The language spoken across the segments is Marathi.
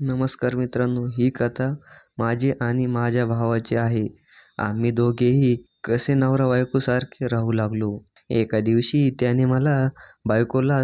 नमस्कार मित्रांनो ही कथा माझी आणि माझ्या भावाची आहे. आम्ही दोघेही कसे नवरा बायकोसारखे राहू लागलो. एका दिवशी त्याने मला बायकोला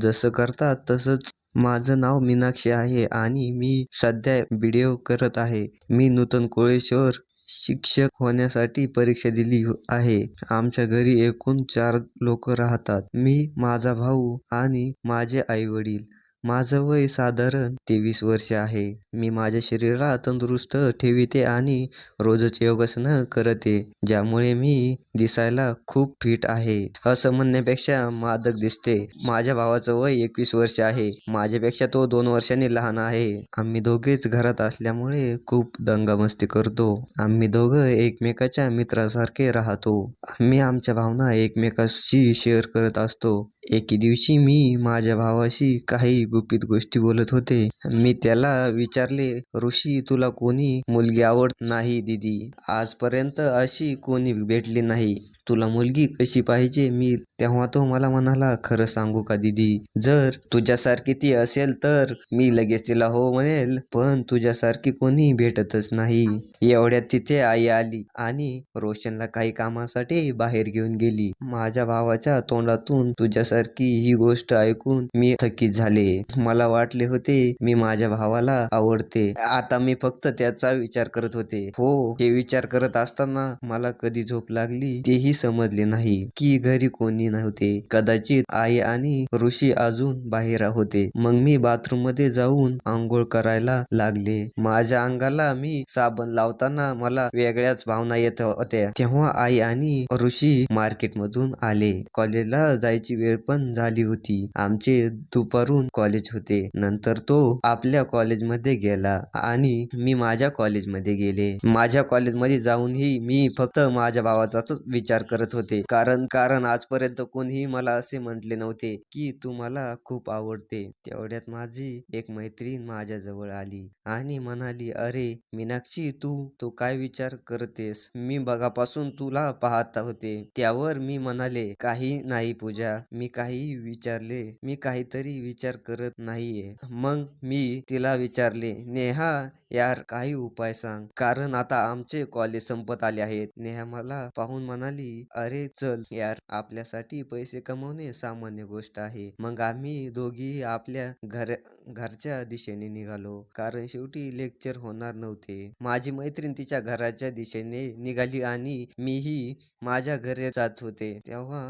जसं करतात तसंच माझं नाव मीनाक्षी आहे आणि मी सध्या बी डी ओ करत आहे. मी नूतन कोळेश्वर शिक्षक होण्यासाठी परीक्षा दिली आहे. आमच्या घरी एकूण चार लोक राहतात. मी माझा भाऊ आणि माझे आई वडील माझं वय साधारण तेवीस वर्ष आहे. मी माझ्या शरीराला तंदुरुस्त ठेविते आणि रोजच योगासनं करते ज्यामुळे मी दिसायला खूप फिट आहे. असं म्हणण्यापेक्षा मादक दिसते. माझ्या भावाचं वय एकवीस वर्ष आहे. माझ्यापेक्षा तो दोन वर्षांनी लहान आहे. आम्ही दोघेच घरात असल्यामुळे खूप दंगामस्ती करतो. आम्ही दोघं एकमेकाच्या मित्रासारखे राहतो. आम्ही आमच्या भावना एकमेकाशी शेअर करत असतो. एके दिवशी मी माझ्या भावाशी काही गुपित गोष्टी बोलत होते. मी त्याला विचारले ऋषी तुला कोणी मुलगी आवडत नाही दीदी? आजपर्यंत अशी कोणी भेटली नाही. तुला मुलगी कशी पाहिजे मी तेव्हा तो मला म्हणाला खरं सांगू का दीदी? जर तुझ्यासारखी ती असेल तर मी लगेच तिला हो म्हणेल पण तुझ्यासारखी कोणी भेटतच नाही. एवढ्यात तिथे आई आली आणि रोशनला काही कामासाठी बाहेर घेऊन गेली. माझ्या भावाच्या तोंडातून तुझ्यासारखी ही गोष्ट ऐकून मी थकीत झाले. मला वाटले होते मी माझ्या भावाला आवडते. आता मी फक्त त्याचा विचार करत होते. हो हे विचार करत असताना मला कधी झोप लागली? तेही समजले नाही की घरी कोणी नव्हते. कदाचित आई आणि ऋषी अजून बाहेर होते. मग मी बाथरूममध्ये जाऊन आंघोळ करायला लागले. माझ्या अंगाला मी साबण लावताना मला वेगळ्याच भावना येत होत्या. तेव्हा आई आणि ऋषी मार्केट मधून आले. कॉलेजला जायची वेळ पण झाली होती. आमचे दुपारून कॉलेज होते. नंतर तो आपल्या कॉलेजमध्ये गेला आणि मी माझ्या कॉलेजमध्ये गेले. माझ्या कॉलेजमध्ये जाऊनही मी फक्त माझ्या भावाचाच विचार करत होते. कारण कारण आजपर्यंत कोणीही मला असे म्हटले नव्हते की तू मला खूप आवडते. तेवढ्यात माझी एक मैत्रीण माझ्या जवळ आली आणि म्हणाली अरे मीनाक्षी तू तू काय विचार करतेस? मी बघापासून तुला पाहत होते. त्यावर मी म्हणाले काही नाही पूजा मी काही विचारले मी काहीतरी विचार करत नाहीये. मग मी तिला विचारले नेहा यार काही उपाय सांग. कारण आता आमचे कॉलेज संपत आले आहेत. नेहा मला पाहून म्हणाली अरे चल यार आपल्यासाठी पैसे कमवणे सामान्य गोष्ट आहे. मग आम्ही दोघी आपल्या घर घरच्या दिशेने निघालो. कारण शेवटी लेक्चर होणार नव्हते. माझी मैत्रीण तिच्या घराच्या दिशेने निघाली आणि मीही माझ्या घरी जात होते. तेव्हा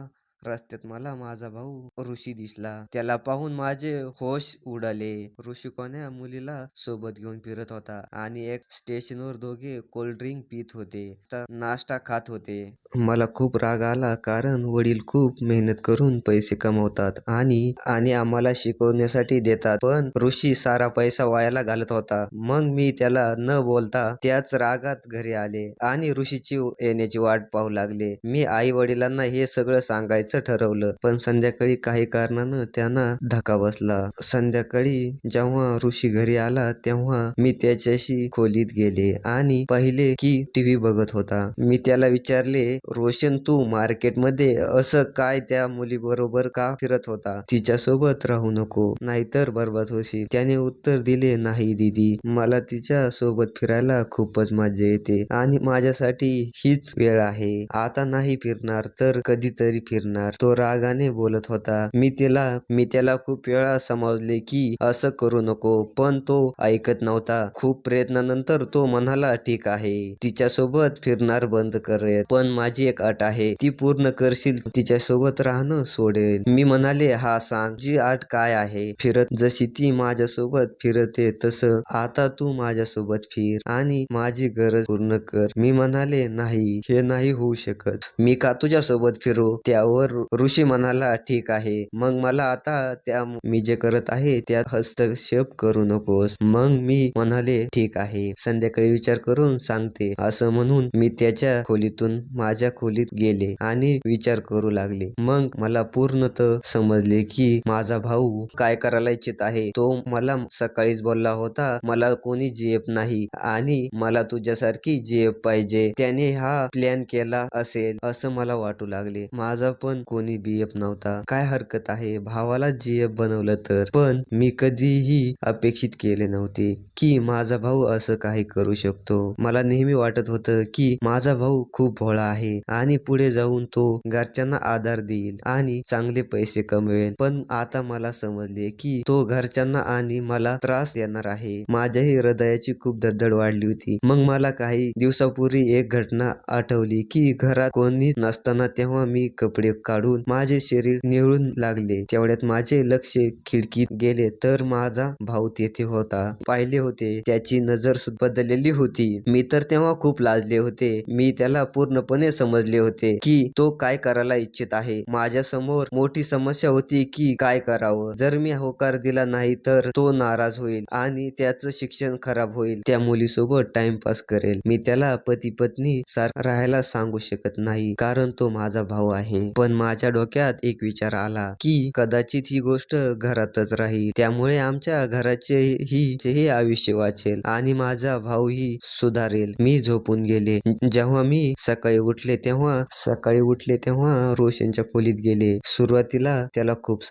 रस्त्यात मला माझा भाऊ ऋषी दिसला. त्याला पाहून माझे होश उडाले. ऋषी कोण्या मुलीला सोबत घेऊन फिरत होता आणि एक स्टेशनवर दोघे कोल्ड ड्रिंक पित होते. तर नाश्ता खात होते. मला खूप राग आला कारण वडील खूप मेहनत करून पैसे कमवतात आणि आणि आम्हाला शिकवण्यासाठी देतात. पण ऋषी सारा पैसा वायाला घालत होता. मग मी त्याला न बोलता त्याच रागात घरी आले आणि ऋषीची येण्याची वाट पाहू लागले. मी आई वडिलांना हे सगळं सांगायचं. ठरवलं. पण संध्याकाळी काही कारणानं त्यांना धक्का बसला. संध्याकाळी जेव्हा ऋषी घरी आला तेव्हा मी त्याच्याशी खोलीत गेले आणि पाहिले की टीव्ही बघत होता. मी त्याला विचारले रोशन तू मार्केटमध्ये असं काय त्या मुलीबरोबर का फिरत होता? तिच्या सोबत राहू नको नाहीतर बरबाद होशील. त्याने उत्तर दिले नाही दीदी. मला तिच्या सोबत फिरायला खूपच मजा येते आणि माझ्यासाठी हीच वेळ आहे. आता नाही फिरणार तर कधीतरी फिरणार. तो रागाने बोलत होता. मी त्याला मी त्याला खूप वेळा समजले की असं करू नको पण तो ऐकत नव्हता. खूप प्रयत्नानंतर तो म्हणाला ठीक आहे. तिच्या सोबत फिरणार बंद करेल पण माझी एक अट आहे. ती पूर्ण करशील तिच्या सोबत राहणं सोडेल. मी म्हणाले हा सांग. जी आट काय आहे? फिरत जशी ती माझ्यासोबत फिरते तसं आता तू माझ्यासोबत फिर आणि माझी गरज पूर्ण कर. मी म्हणाले नाही. हे नाही होऊ शकत. मी का तुझ्या सोबत फिरू? त्यावर ऋषी म्हणाला ठीक आहे. मग मला आता त्या मी जे करत आहे त्यात हस्तक्षेप करू नकोस. मग मी म्हणाले ठीक आहे. संध्याकाळी विचार करून सांगते. असं म्हणून मी त्याच्या खोलीतून माझ्या खोलीत गेले आणि विचार करू लागले. मग मला पूर्णत समजले की माझा भाऊ काय करायला इच्छित आहे. तो मला सकाळीच बोलला होता मला कोणी जीएफ नाही आणि मला तुझ्यासारखी जीएफ पाहिजे. त्याने हा प्लॅन केला असेल. असं मला वाटू लागले. माझा पण पण कोणी बीएफ नव्हता. काय हरकत आहे? भावाला जीएफ बनवलं तर. पण मी कधीही अपेक्षित केले नव्हते की माझा भाऊ असं काही करू शकतो. मला नेहमी वाटत होतं की माझा भाऊ खूप भोळा आहे आणि पुढे जाऊन तो घरच्यांना आधार देईल आणि चांगले पैसे कमवेल. पण आता मला समजले की तो घरच्यांना आणि मला त्रास देणार आहे. माझ्याही हृदयाची खूप धडधड वाढली होती. मग मला काही दिवसापूर्वी एक घटना आठवली की घरात कोणी नसताना तेव्हा मी कपडे काढून माझे शरीर निवळून लागले. तेवढ्यात माझे लक्ष खिडकीत गेले तर माझा भाऊ तेथे होता. पाहिले होते. त्याची नजर सुद्धा बदललेली होती. मी तर तेव्हा खूप लाजले होते. मी त्याला पूर्णपणे समजले होते की तो काय करायला इच्छित आहे. माझ्यासमोर मोठी समस्या होती की काय करावं. जर मी होकार दिला नाही तर तो नाराज होईल आणि त्याचं शिक्षण खराब होईल. त्या मुलीसोबत टाइमपास करेल. मी त्याला पती पत्नी सार राहायला सांगू शकत नाही. कारण तो माझा भाऊ आहे. पण माझ्या डोक्यात एक विचार आला की कदाचित ही गोष्ट घरातच राहील. त्यामुळे आमच्या घराचे ही आयुष्य वाचेल आणि माझा भाऊही सुधारेल. मी झोपून गेले. जेव्हा मी सकाळी उठले तेव्हा सकाळी उठले तेव्हा रोशनच्या खोलीत गेले. सुरुवातीला त्याला खूप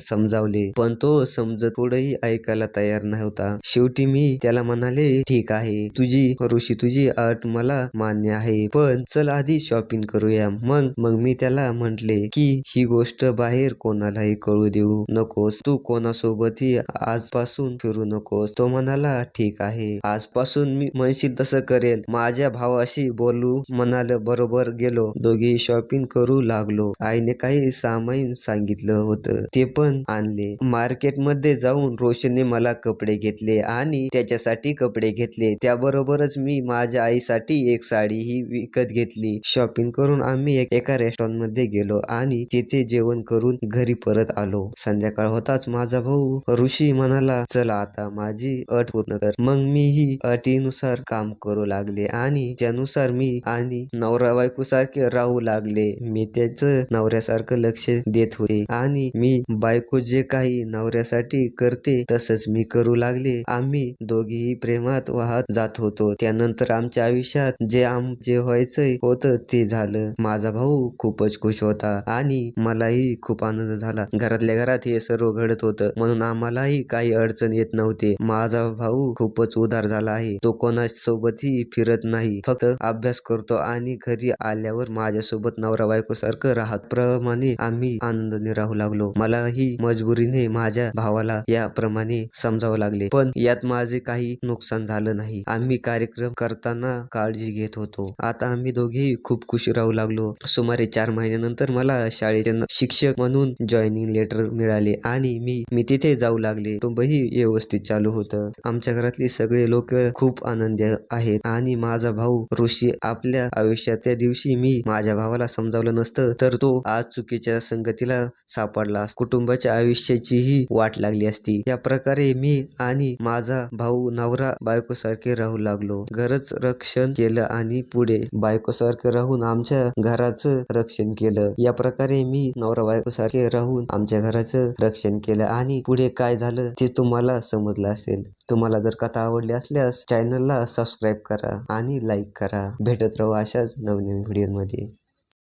समजावले. पण तो समजत पुढेही ऐकायला तयार नव्हता. शेवटी मी त्याला म्हणाले ठीक आहे. तुझी ऋषी तुझी अट मला मान्य आहे. पण चल आधी शॉपिंग करूया. मग मग मी त्याला म्हंटले की ही गोष्ट बाहेर कोणालाही कळू देऊ नकोस. तू कोणासोबतही आजपासून फिरू नकोस. तो म्हणाला ठीक आहे. आजपासून मी म्हणशील तसं करेल. माझ्या भावाशी बोलू म्हणाल बरोबर गेलो. दोघी शॉपिंग करू लागलो. आईने काही सामान सांगितलं होतं. ते पण आणले. मार्केटमध्ये जाऊन रोशनने मला कपडे घेतले आणि त्याच्यासाठी कपडे घेतले. त्याबरोबरच मी माझ्या आईसाठी एक साडी ही विकत घेतली. शॉपिंग करून आम्ही एक- एका रेस्टॉरंटमध्ये गेलो. आणि तिथे जेवण करून घरी परत आलो. संध्याकाळ होताच माझा भाऊ ऋषी म्हणाला चला आता माझी अट पूर्ण कर. मग मी ही अटीनुसार काम करू लागले आणि त्यानुसार मी आणि नवरा बायको सारखे राहू लागले. मी त्याच नवऱ्यासारखं लक्ष देत होते आणि मी बायको जे काही नवऱ्यासाठी करते तसंच मी करू लागले. आम्ही दोघीही प्रेमात वाहत जात होतो. त्यानंतर आमच्या आयुष्यात जे आम जे व्हायचंय होतं ते झालं. माझा भाऊ खूपच खुश होता. आणि मलाही खूप आनंद झाला. घरातल्या घरात हे सर्व घडत होतं. म्हणून आम्हालाही काही अडचण येत नव्हते. माझा भाऊ खूपच उदार झाला आहे. तो कोणासोबतही फिरत नाही. फक्त अभ्यास करतो आणि घरी आल्यावर माझ्यासोबत नवरा बायको सारखं राहत. प्रमाणे आम्ही आनंदाने राहू लागलो. मलाही मजबुरीने माझ्या भावाला याप्रमाणे समजावं लागले. पण यात माझे काही नुकसान झालं नाही. आम्ही कार्यक्रम करताना काळजी घेत होतो. आता आम्ही दोघेही खूप खुशी राहू लागलो. सुमारे चार महिन्यानंतर मला शाळेचे शिक्षक म्हणून जॉईनिंग लेटर मिळाले आणि मी मी तिथे जाऊ लागले. कुटुंबही व्यवस्थित चालू होतं. आमच्या घरातले सगळे लोक खूप आनंदी आहेत आणि माझा भाऊ ऋषी आपल्या आयुष्यात त्या दिवशी मी माझ्या भावाला समजावलं नसतं तर तो आज चुकीच्या संगतीला सापडला कुटुंबाच्या आयुष्याचीही वाट लागली असती. या प्रकारे मी आणि माझा भाऊ नवरा बायको सारखे राहू लागलो. घरच रक्षण केलं आणि पुढे बायको सारखं राहून आमच्या घराचं रक्षण केलं. या प्रकारे मी नवरा बायको सारखे राहून आमच्या घराचं रक्षण केलं आणि पुढे काय झालं ते तुम्हाला समजलं असेल. तुम्हाला जर कथा आवडली असल्यास चॅनलला सबस्क्राईब करा आणि लाईक करा. भेटत राहू अशाच नवनवीन व्हिडिओमध्ये